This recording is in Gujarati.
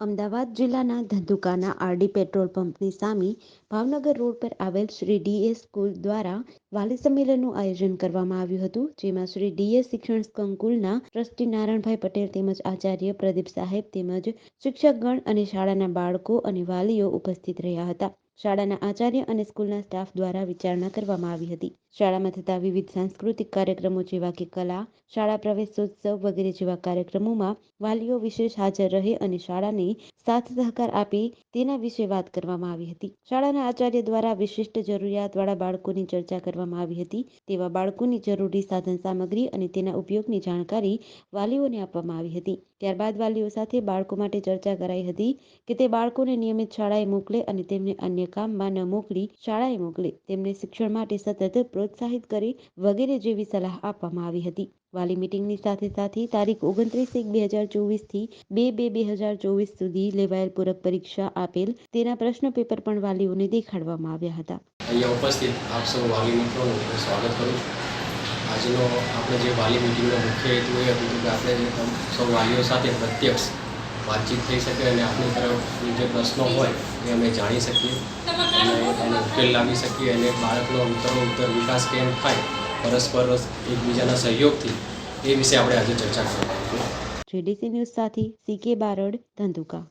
અમદાવાદ જિલ્લાના ધંધુકાના આરડી પેટ્રોલ પંપની સામે ભાવનગર રોડ પર આવેલ શ્રી ડીએસ સ્કૂલ દ્વારા વાલી સંમેલનનું આયોજન કરવામાં આવ્યું હતું, જેમાં શ્રી ડીએસ શિક્ષણ સંકુલના ટ્રસ્ટી નારાયણભાઈ પટેલ તેમજ આચાર્ય પ્રદીપ સાહેબ તેમજ શિક્ષકગણ અને શાળાના બાળકો અને વાલીઓ ઉપસ્થિત રહ્યા હતા. શાળાના આચાર્ય અને સ્કૂલના સ્ટાફ દ્વારા વિચારણા કરવામાં આવી હતી. શાળામાં થતા વિવિધ સાંસ્કૃતિક કાર્યક્રમો જેવા કે કલા, શાળા પ્રવેશોત્સવ વગેરે જેવા કાર્યક્રમોમાં વાલીઓ વિશેષ હાજર રહે અને શાળાને સાથ સહકાર આપે તેના વિશે વાત કરવામાં આવી હતી. શાળાના આચાર્ય દ્વારા વિશિષ્ટ જરૂરિયાતવાળા બાળકોની ચર્ચા કરવામાં આવી હતી. તેવા બાળકોની જરૂરી સાધન સામગ્રી અને તેના ઉપયોગની જાણકારી વાલીઓને આપવામાં આવી હતી. ત્યારબાદ વાલીઓ સાથે બાળકો માટે ચર્ચા કરાઈ હતી કે તે બાળકોને નિયમિત શાળાએ મોકલે અને તેમને અન્ય કામમાં ન મોકલી, શાળાએ મોકલે. તેમને શિક્ષણ માટે સતત પ્રોત્સાહિત કરે વગેરે જેવી સલાહ આપવામાં આવી હતી. વાલી મીટિંગની સાથે સાથે તારીખ ઓગણત્રીસ એક બે હજાર ચોવીસથી બે બે બે હજાર ચોવીસ સુધી લેવાયેલ પૂરક પરીક્ષા આપેલ તેના પ્રશ્ન પેપર પણ વાલીઓને દેખાડવામાં આવ્યા હતા. અહીંયા ઉપસ્થિત આપ સૌ વાલી મિત્રોનું સ્વાગત કરું છું. આજનો આપણે જે વાલી મિટિંગનો મુખ્ય હેતુ એ હતું કે આપણે સૌ વાલીઓ સાથે પ્રત્યક્ષ વાતચીત થઈ શકે અને આપણી તરફની જે પ્રશ્નો હોય એ અમે જાણી શકીએ. અને ઉકેલ લાવી શકીએ અને બાળકનો ઉત્તરો ઉત્તર વિકાસ કેમ થાય, પરસ્પર એકબીજાના સહયોગથી એ વિશે આપણે આજે ચર્ચા કરી. જેડીસી ન્યૂઝ સાથે સીકે બારડ ધંધુકા.